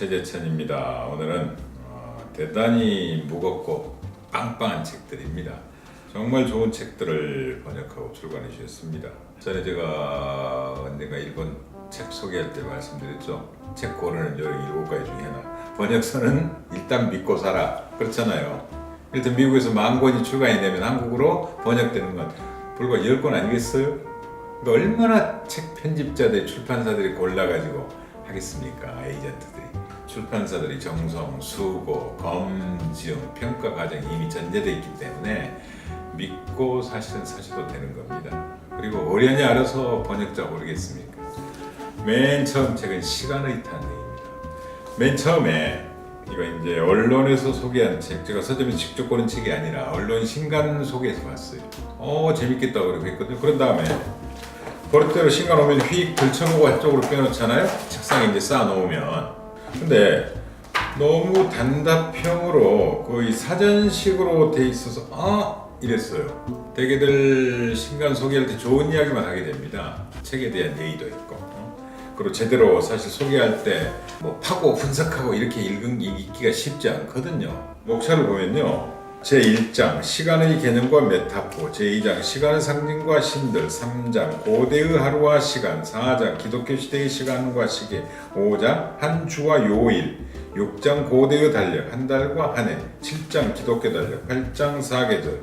최재천입니다. 오늘은 어, 대단히 무겁고 빵빵한 책들입니다. 정말 좋은 책들을 번역하고 출간해 주셨습니다. 전에 제가 언젠가 일본 책 소개할 때 말씀드렸죠. 책 고르는 요령 일곱 가지 중에 하나. 번역서는 일단 믿고 사라. 그렇잖아요. 일단 미국에서 만 권이 출간이 되면 한국어로 번역되는 건 불과 10권 아니겠어요? 그러니까 얼마나 책 편집자들, 출판사들이 골라가지고 하겠습니까? 에이전트들이. 출판사들이 정성, 수고, 검증, 평가 과정이 이미 전제되어 있기 때문에 믿고 사실은 사셔도 되는 겁니다. 그리고 어련히 알아서 번역자 모르겠습니까? 맨 처음 책은 시간의 탄생입니다. 맨 처음에 이거 이제 언론에서 소개한 책, 제가 서점에 직접 고른 책이 아니라 언론 신간 소개해서 봤어요. 어 재밌겠다 그러고 했거든요. 그런 다음에 버릇대로 신간 오면 휙 들쳐놓고 한쪽으로 빼놓잖아요. 책상에 이제 쌓아놓으면. 근데 너무 단답형으로 거의 사전식으로 돼 있어서 아 이랬어요. 대개들 신간 소개할 때 좋은 이야기만 하게 됩니다. 책에 대한 예의도 있고. 어? 그리고 제대로 사실 소개할 때 뭐 파고 분석하고 이렇게 읽기가 쉽지 않거든요. 목차를 보면요. 제1장 시간의 개념과 메타포 제2장 시간의 상징과 신들 3장 고대의 하루와 시간 4장 기독교 시대의 시간과 시계 5장 한 주와 요일 6장 고대의 달력 한 달과 한해 7장 기독교 달력 8장 사계절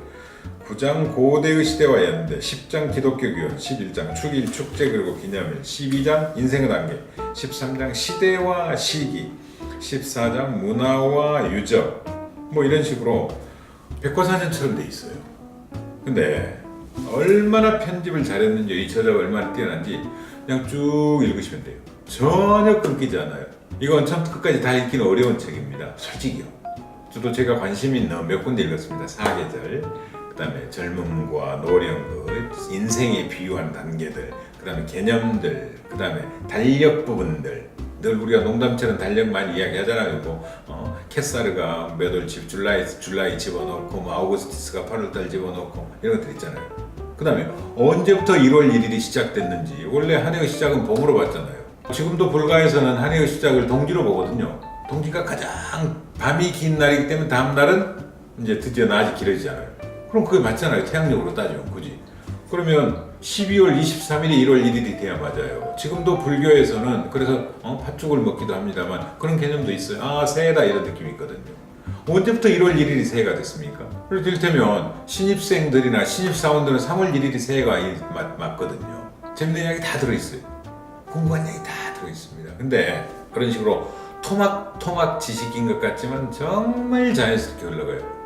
9장 고대의 시대와 연대 10장 기독교 교훈 11장 축일 축제 그리고 기념일 12장 인생의 단계 13장 시대와 시기 14장 문화와 유적 뭐 이런 식으로 백과사전처럼 돼 있어요. 근데 얼마나 편집을 잘했는지 이 저자가 얼마나 뛰어난지 그냥 쭉 읽으시면 돼요. 전혀 끊기지 않아요. 이건 처음부터 끝까지 다 읽기는 어려운 책입니다. 솔직히요. 저도 제가 관심 있는 몇 군데 읽었습니다. 사계절, 그 다음에 젊음과 노령들, 인생에 비유한 단계들, 그 다음에 개념들, 그 다음에 달력 부분들. 늘 우리가 농담처럼 달력 많이 이야기하잖아요. 뭐 어, 캐사르가 몇 월집 줄라이 줄라이 집어넣고 뭐 아우구스티스가 8월달 집어넣고 이런 것들 있잖아요. 그다음에 언제부터 1월 1일이 시작됐는지 원래 한 해의 시작은 봄으로 봤잖아요. 지금도 불가에서는 한 해의 시작을 동지로 보거든요. 동지가 가장 밤이 긴 날이기 때문에 다음 날은 이제 드디어 낮이 길어지잖아요. 그럼 그게 맞잖아요. 태양력으로 따지면 굳이. 그러면 12월 23일이 1월 1일이 돼야 맞아요. 지금도 불교에서는 그래서 어, 팥죽을 먹기도 합니다만 그런 개념도 있어요. 아 새해다 이런 느낌이 있거든요. 언제부터 1월 1일이 새해가 됐습니까? 그렇게 이를테면 신입생들이나 신입사원들은 3월 1일이 새해가 이- 맞, 맞거든요. 재밌는 이야기 다 들어있어요. 궁금한 이야기 다 들어있습니다. 근데 그런 식으로 토막토막 지식인 것 같지만 정말 자연스럽게 흘러가요.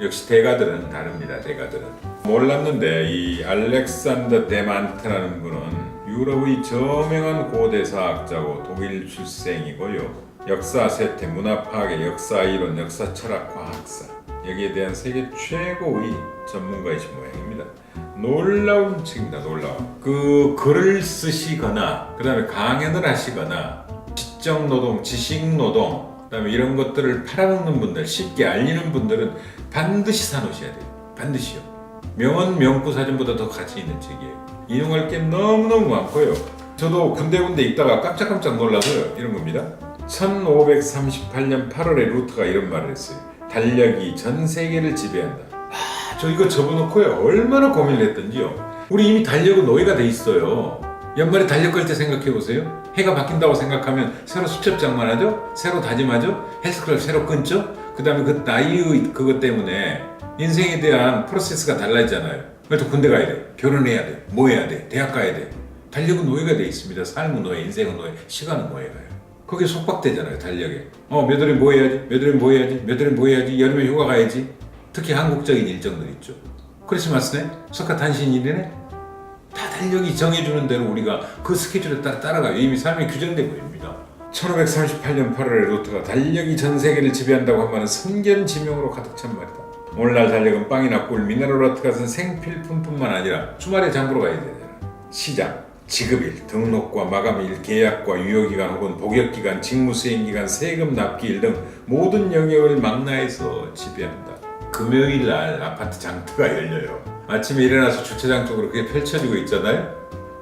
역시 대가들은 다릅니다. 대가들은 몰랐는데 이 알렉산더 데만트라는 분은 유럽의 저명한 고대사학자고 독일 출생이고요. 역사 세태, 문화 파괴, 역사 이론, 역사 철학, 과학사 여기에 대한 세계 최고의 전문가이신 모양입니다. 놀라운 책입니다. 놀라운. 그 글을 쓰시거나 그 다음에 강연을 하시거나 지적 노동, 지식 노동, 그다음에 이런 것들을 팔아먹는 분들, 쉽게 알리는 분들은 반드시 사놓으셔야 돼요. 반드시요. 명언 명구 사전보다 더 가치 있는 책이에요. 인용할 게 너무너무 많고요. 저도 군데군데 읽다가 깜짝깜짝 놀라서요. 이런 겁니다. 1538년 8월에 루트가 이런 말을 했어요. 달력이 전 세계를 지배한다. 아, 저 이거 접어놓고요. 얼마나 고민을 했던지요. 우리 이미 달력은 노예가 돼 있어요. 연말에 달력 걸때 생각해 보세요. 해가 바뀐다고 생각하면 새로 수첩장만 하죠? 새로 다짐하죠? 헬스클럽 새로 끊죠? 그 다음에 그 나이의 그것 때문에 인생에 대한 프로세스가 달라지잖아요. 그래서 군대 가야 돼. 결혼해야 돼. 뭐 해야 돼. 대학 가야 돼. 달력은 노예가 돼 있습니다. 삶은 노예, 인생은 노예, 시간은 노예가요. 거기에 속박되잖아요. 달력에. 어, 몇 월에 뭐 해야지? 몇 월에 뭐 해야지? 몇 월에 뭐 해야지? 여름에 휴가 가야지? 특히 한국적인 일정들 있죠. 크리스마스네? 석가 탄신일이네? 다 달력이 정해주는 대로 우리가 그 스케줄에 따라 따라가요. 이미 삶이 규정돼 보입니다. 1538년 8월에 루트가 달력이 전 세계를 지배한다고 한 말은 선견지명으로 가득 찬 말이다. 오늘날 달력은 빵이나 꿀, 미네랄워터 같은 생필품뿐만 아니라 주말에 장보러 가야 되잖아. 시장, 지급일, 등록과 마감일, 계약과 유효기간 혹은 복역기간, 직무수행기간, 세금 납기일 등 모든 영역을 망라해서 지배한다. 금요일 날 아파트 장터가 열려요. 아침에 일어나서 주차장 쪽으로 그게 펼쳐지고 있잖아요.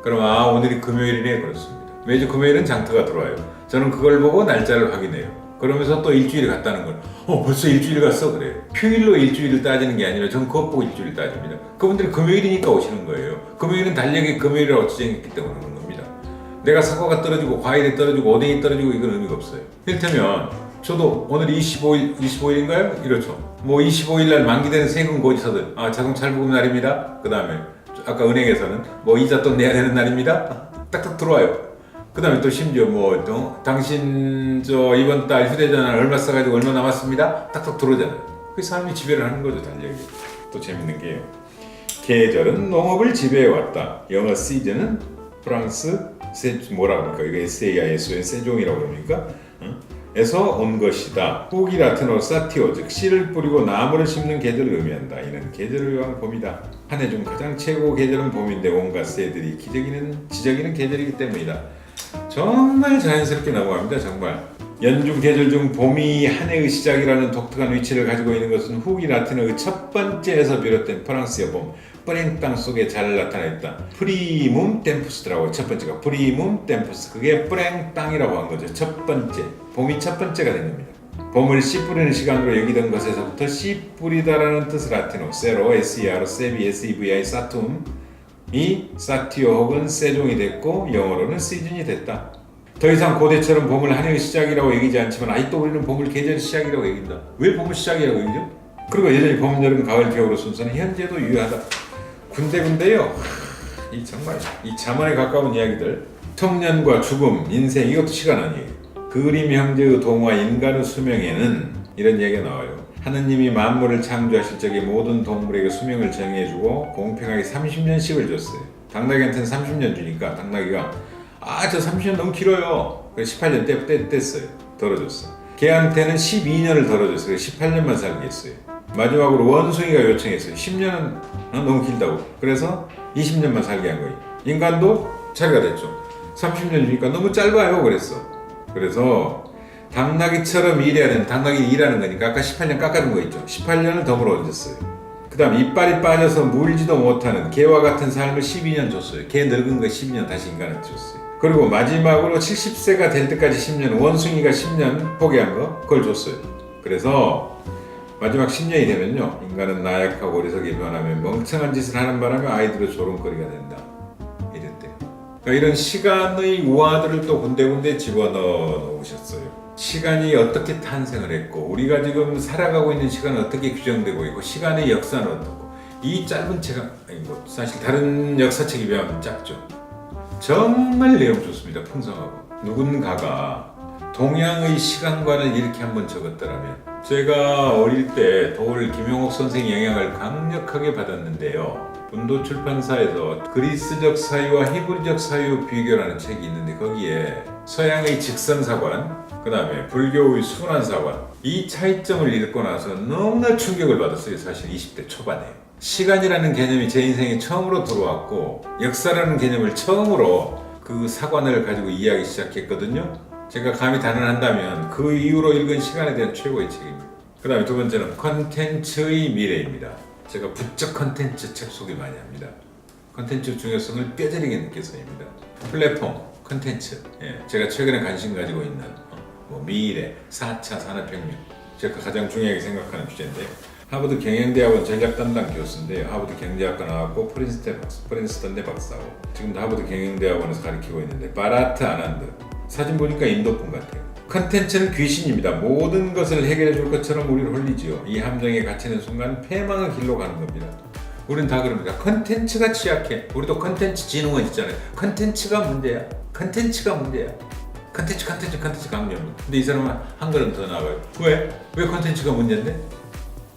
그럼 아 오늘이 금요일이네 그렇습니다. 매주 금요일은 장터가 들어와요. 저는 그걸 보고 날짜를 확인해요. 그러면서 또 일주일이 갔다는 걸. 어, 벌써 일주일 갔어? 그래요. 휴일로 일주일을 따지는 게 아니라 저는 그것 보고 일주일을 따집니다. 그분들이 금요일이니까 오시는 거예요. 금요일은 달력이 금요일이라고 지정했기 때문에 그런 겁니다. 내가 사과가 떨어지고 과일이 떨어지고 오뎅이 떨어지고 이건 의미가 없어요. 이를테면 저도 오늘 25일, 25일인가요? 이렇죠. 뭐 25일 날 만기되는 세금 고지서들, 아 자동차 할부금 날입니다. 그 다음에 아까 은행에서는 뭐 이자 또 내야 되는 날입니다. 딱딱 들어와요. 그 다음에 또 심지어 뭐 어? 당신 저 이번 달 휴대전화 얼마 써가지고 얼마 남았습니다. 딱딱 들어오잖아요. 그 사람이 지배를 하는 거죠 달력이. 또 재밌는 게요. 계절은 농업을 지배해왔다. 영어 시즌은 프랑스 세, 뭐라 그럽니까? 이거 S-A-I-S-O-N 세종이라고 그럽니까? 응? 에서 온 것이다. 후기 라틴어 사티오 즉 씨를 뿌리고 나무를 심는 계절을 의미한다. 이는 계절을 위한 봄이다. 한 해 중 가장 최고 계절은 봄인데 온갖 새들이 기저귀는 지저귀는 계절이기 때문이다. 정말 자연스럽게 넘어갑니다. 정말 연중 계절 중 봄이 한 해의 시작이라는 독특한 위치를 가지고 있는 것은 후기 라틴어의 첫 번째에서 비롯된 프랑스의 봄 뿌랭 땅 속에 잘 나타냈다. 프리문 템푸스라고 첫 번째가 프리문 템푸스 그게 뿌랭 땅이라고 한 거죠. 첫 번째 봄이 첫 번째가 된 겁니다. 봄을 씨 뿌리는 시간으로 여기던 것에서부터 씨 뿌리다라는 뜻의 라틴어 세로 S-E-R 세비 S-E-V-I 사툼 이 사티오 혹은 세종이 됐고 영어로는 시즌이 됐다. 더 이상 고대처럼 봄을 한 해의 시작이라고 얘기지 않지만 아직도 우리는 봄을 계절 시작이라고 얘기한다. 왜 봄을 시작이라고 얘기죠? 그리고 여전히 봄, 여름, 가을, 겨울의 순서는 현재도 유효하다. 군데군데요. 이 정말 이 자만에 가까운 이야기들. 청년과 죽음, 인생 이것도 시간 아니에요. 그림 형제의 동화 인간의 수명에는 이런 얘기가 나와요. 하느님이 만물을 창조하실 적에 모든 동물에게 수명을 정해주고 공평하게 30년씩을 줬어요. 당나귀한테는 30년 주니까 당나귀가 아 저 30년 너무 길어요. 그래서 18년 때, 때 뗐어요. 덜어줬어. 걔한테는 12년을 덜어줬어요. 그래서 18년만 살게 했어요. 마지막으로 원숭이가 요청했어요. 10년은 너무 길다고. 그래서 20년만 살게 한 거예요. 인간도 차례가 됐죠. 30년 주니까 너무 짧아요. 그랬어. 그래서 당나귀처럼 일해야 되는 당나귀 일하는 거니까 아까 18년 깎아준 거 있죠. 18년을 더 물어줬어요. 그 다음 이빨이 빠져서 물지도 못하는 개와 같은 삶을 12년 줬어요. 개 늙은 거 12년 다시 인간한테 줬어요. 그리고 마지막으로 70세가 될 때까지 10년, 원숭이가 10년 포기한 거, 그걸 줬어요. 그래서 마지막 10년이 되면요, 인간은 나약하고 어리석게 변하며 멍청한 짓을 하는 바람에 아이들의 조롱거리가 된다. 이랬대요. 그러니까 이런 시간의 우화들을 또 군데군데 집어넣어 놓으셨어요. 시간이 어떻게 탄생을 했고 우리가 지금 살아가고 있는 시간은 어떻게 규정되고 있고 시간의 역사는 어떻고 이 짧은 책 아니 뭐 사실 다른 역사책에 비하면 작죠. 정말 내용 좋습니다. 풍성하고 누군가가 동양의 시간관을 이렇게 한번 적었더라면 제가 어릴 때 도울 김용옥 선생 영향을 강력하게 받았는데요. 분도 출판사에서 그리스적 사유와 히브리적 사유 비교라는 책이 있는데 거기에 서양의 직선사관, 그 다음에 불교의 순환사관 이 차이점을 읽고 나서 너무나 충격을 받았어요. 사실 20대 초반에. 시간이라는 개념이 제 인생에 처음으로 들어왔고 역사라는 개념을 처음으로 그 사관을 가지고 이해하기 시작했거든요. 제가 감히 단언한다면 그 이후로 읽은 시간에 대한 최고의 책입니다. 그 다음에 두 번째는 컨텐츠의 미래입니다. 제가 부쩍 컨텐츠 책 소개 많이 합니다. 컨텐츠 중요성을 뼈저리게 느껴서입니다. 플랫폼, 컨텐츠. 예, 제가 최근에 관심 가지고 있는 어, 뭐 미래, 4차 산업혁명. 제가 가장 중요하게 생각하는 주제인데요. 하버드 경영대학원 전략 담당 교수인데요. 하버드 경제학과 나왔고 프린스턴 박사, 프린스턴대 박사고 지금도 하버드 경영대학원에서 가르치고 있는데 바라트 아난드 사진 보니까 인도분 같아요. 컨텐츠는 귀신입니다. 모든 것을 해결해 줄 것처럼 우리를 홀리지요. 이 함정에 갇히는 순간 패망의 길로 가는 겁니다. 우린 다 그럽니다. 컨텐츠가 취약해. 우리도 컨텐츠 진흥원 있잖아요. 컨텐츠가 문제야. 컨텐츠가 문제야. 컨텐츠, 컨텐츠, 컨텐츠 강렬. 근데 이 사람은 한 걸음 더 나가요. 왜? 왜 컨텐츠가 문제인데?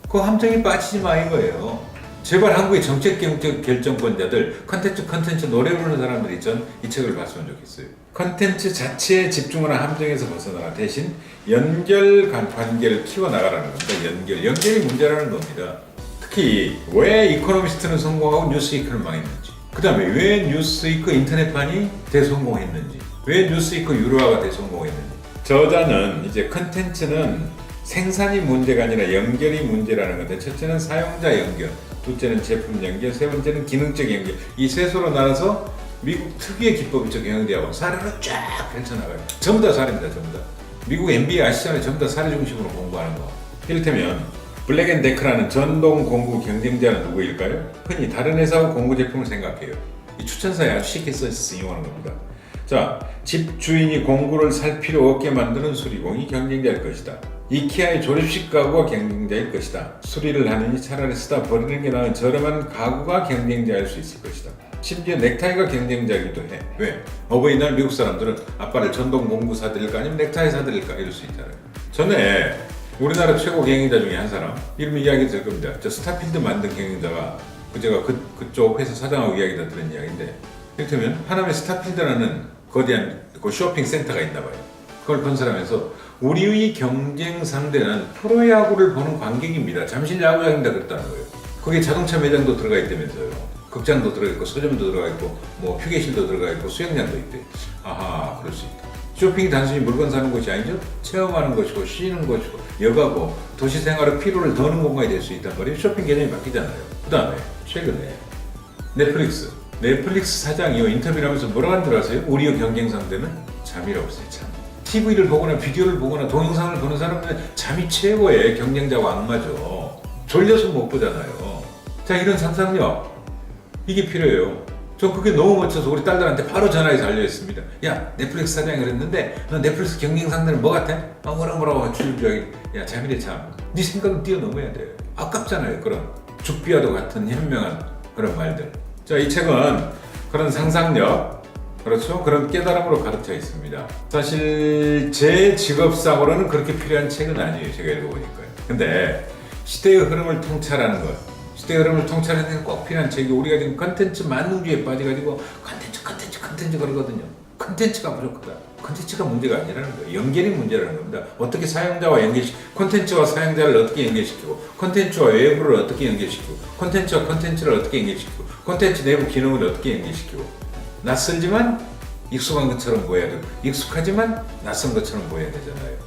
그 함정에 빠지지 마 이거예요. 제발 한국의 정책 결정권자들 컨텐츠 컨텐츠 노래 부르는 사람들이 있전 이 책을 봤으면 좋겠어요. 컨텐츠 자체에 집중하는 함정에서 벗어나라 대신 연결 관- 관계를 키워나가라는 겁니다. 연결 연결이 문제라는 겁니다. 특히 왜 이코노미스트는 성공하고 뉴스위크는 망했는지 그 다음에 왜 뉴스위크 인터넷판이 대성공했는지 왜 뉴스위크 유료화가 대성공했는지 저자는 이제 컨텐츠는 생산이 문제가 아니라 연결이 문제라는 건데 첫째는 사용자 연결, 둘째는 제품 연결, 세 번째는 기능적 연결 이 셋으로 나눠서 미국 특유의 기법이죠 경영대학원 사례로 쫙 펼쳐나가요. 전부 다 사례입니다. 전부 다. 미국 MBA 아시잖아요. 전부 다 사례 중심으로 공부하는 거. 이를테면 블랙앤데크라는 전동 공구 경쟁자는 누구일까요? 흔히 다른 회사와 공구 제품을 생각해요. 이 추천사에 아주 쉽게 써서 이용하는 겁니다. 자, 집 주인이 공구를 살 필요 없게 만드는 수리공이 경쟁자일 것이다. 이케아의 조립식 가구가 경쟁자일 것이다. 수리를 하느니 차라리 쓰다 버리는 게 나은 저렴한 가구가 경쟁자일 수 있을 것이다. 심지어 넥타이가 경쟁자이기도 해. 왜? 어버이날 미국 사람들은 아빠를 전동 공구 사드릴까 아니면 넥타이 사드릴까 이럴 수 있잖아요. 전에 우리나라 최고 경영자 중에 한 사람 이름 이야기 들 겁니다. 저 스타필드 만든 경영자가 그 제가 그, 그쪽 회사 사장하고 이야기 다 들은 이야기인데 이를테면 하나의 스타필드라는 거대한 그 쇼핑 센터가 있나 봐요. 그걸 건설하면서 우리의 경쟁 상대는 프로야구를 보는 관객입니다. 잠실 야구장입니다. 그랬다는 거예요. 거기에 자동차 매장도 들어가 있다면서요. 극장도 들어가 있고 서점도 들어가 있고 뭐 휴게실도 들어가 있고 수영장도 있대. 아하 그럴 수 있다. 쇼핑이 단순히 물건 사는 것이 아니죠. 체험하는 것이고 쉬는 것이고 여가고 도시 생활의 피로를 더는 공간이 될 수 있단 말이에요. 쇼핑 개념이 바뀌잖아요. 그 다음에 최근에 넷플릭스 넷플릭스 사장이 인터뷰를 하면서 뭐라고 하는 줄 아세요? 우리의 경쟁 상대는 잠이라 없어요 잠 TV를 보거나 비디오를 보거나 동영상을 보는 사람들은 잠이 최고의 경쟁자와 악마죠. 졸려서 못 보잖아요. 자 이런 상상력. 이게 필요해요. 저 그게 너무 멋져서 우리 딸들한테 바로 전화해서 알려했습니다. 야 넷플릭스 사장이 그랬는데 너 넷플릭스 경쟁 상대는 뭐 같아? 아 뭐라 뭐라고 줄줄하기. 야 잠이래 잠네 생각은 뛰어넘어야 돼. 아깝잖아요 그런 죽비와도 같은 현명한 그런 말들. 자, 이 책은 그런 상상력, 그렇죠? 그런 깨달음으로 가득 차 있습니다. 사실 제 직업상으로는 그렇게 필요한 책은 아니에요. 제가 읽어보니까요. 근데 시대의 흐름을 통찰하는 것, 시대의 흐름을 통찰하는 데꼭 필요한 책이 우리가 지금 컨텐츠 만능주의에 빠져가지고 컨텐츠, 컨텐츠, 컨텐츠 그러거든요. 컨텐츠가 부족하다. 컨텐츠가 문제가 아니라는 거예요. 연결이 문제라는 겁니다. 어떻게 사용자와 연결시, 콘텐츠와 사용자를 어떻게 연결시키고, 콘텐츠와 외부를 어떻게 연결시키고, 콘텐츠와 콘텐츠를 어떻게 연결시키고, 콘텐츠 내부 기능을 어떻게 연결시키고, 낯설지만 익숙한 것처럼 보여야 되고, 익숙하지만 낯선 것처럼 보여야 되잖아요.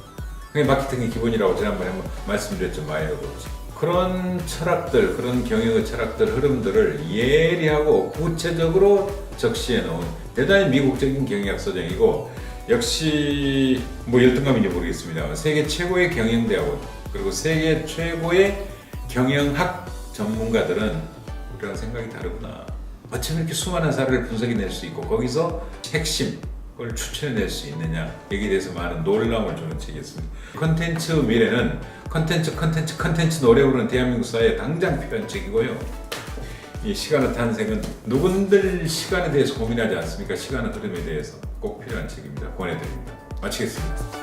그게 마케팅의 기본이라고 지난번에 한번 말씀드렸죠, 마이어도. 그런 철학들, 그런 경영의 철학들, 흐름들을 예리하고 구체적으로 적시해 놓은 대단히 미국적인 경영학 서정이고 역시 뭐 열등감인지 모르겠습니다. 세계 최고의 경영대학원 그리고 세계 최고의 경영학 전문가들은 우리랑 생각이 다르구나. 어쩜 이렇게 수많은 사례를 분석해낼 수 있고 거기서 핵심 걸 추천해낼 수 있느냐 여기에 대해서 많은 놀라움을 주는 책이었습니다. 컨텐츠 미래는 컨텐츠 컨텐츠 컨텐츠 노래 부르는 대한민국 사회에 당장 필요한 책이고요. 이 시간의 탄생은 누군들 시간에 대해서 고민하지 않습니까? 시간의 흐름에 대해서 꼭 필요한 책입니다. 권해드립니다. 마치겠습니다.